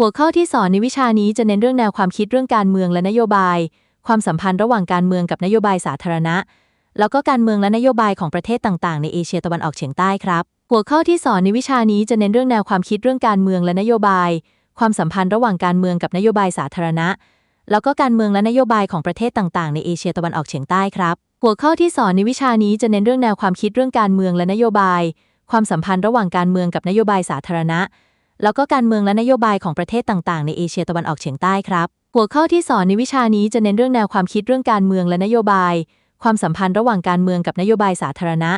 หัวข้อที่สอนในวิชานี้จะเน้นเรื่องแนวความคิดเรื่องการเมืองและนโยบาย ความสัมพันธ์ระหว่างการเมืองกับนโยบายสาธารณะ แล้วก็การเมืองและนโยบายของประเทศต่างๆ ในเอเชียตะวันออกเฉียงใต้ครับ หัวข้อที่สอนในวิชานี้จะเน้นเรื่องแนวความคิดเรื่องการเมืองและนโยบาย ความสัมพันธ์ระหว่างการเมืองกับนโยบายสาธารณะ แล้วก็การเมืองและนโยบายของประเทศต่างๆ ในเอเชียตะวันออกเฉียงใต้ครับ หัวข้อที่สอนในวิชานี้จะเน้นเรื่องแนวความคิดเรื่องการเมืองและนโยบาย ความสัมพันธ์ระหว่างการเมืองกับนโยบายสาธารณะ แล้วก็การเมืองและนโยบายของประเทศต่างๆ ในเอเชียตะวันออกเฉียงใต้ครับ หัวข้อที่สอนในวิชานี้จะเน้นเรื่องแนวความคิดเรื่องการเมืองและนโยบาย ความสัมพันธ์ระหว่างการเมืองกับนโยบายสาธารณะ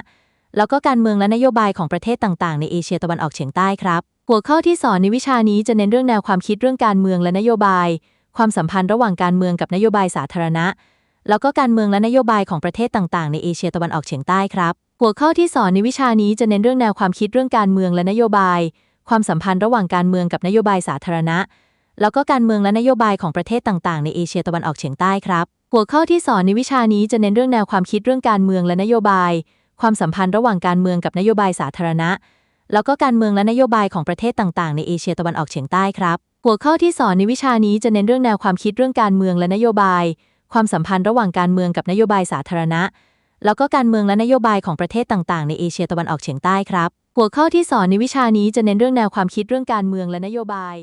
แล้วก็การเมืองและนโยบายของประเทศต่างๆ ในเอเชียตะวันออกเฉียงใต้ครับ หัวข้อที่สอนในวิชานี้จะเน้นเรื่องแนวความคิดเรื่องการเมืองและนโยบาย ความสัมพันธ์ระหว่างการเมืองกับนโยบายสาธารณะ แล้วก็การเมืองและนโยบายของประเทศต่างๆ ในเอเชียตะวันออกเฉียงใต้ครับ หัวข้อที่สอนในวิชานี้จะเน้นเรื่องแนวความคิดเรื่องการเมืองและนโยบาย ความสัมพันธ์ระหว่างการเมืองกับนโยบายสาธารณะ แล้วก็การเมืองและนโยบายของประเทศต่างๆ ในเอเชียตะวันออกเฉียงใต้ครับ หัวข้อที่สอนในวิชานี้จะเน้นเรื่องแนวความคิดเรื่องการเมืองและนโยบาย ความสัมพันธ์ระหว่างการเมืองกับนโยบายสาธารณะ แล้วก็การเมืองและนโยบายของประเทศต่างๆ ในเอเชียตะวันออกเฉียงใต้ครับ หัวข้อที่สอนในวิชานี้จะเน้นเรื่องแนวความคิดเรื่องการเมืองและนโยบาย ความสัมพันธ์ระหว่างการเมืองกับนโยบายสาธารณะ แล้วก็การเมืองและนโยบายของประเทศต่างๆ ในเอเชียตะวันออกเฉียงใต้ครับ หัวข้อที่สอนในวิชานี้จะเน้นเรื่องแนวความคิดเรื่องการเมืองและนโยบาย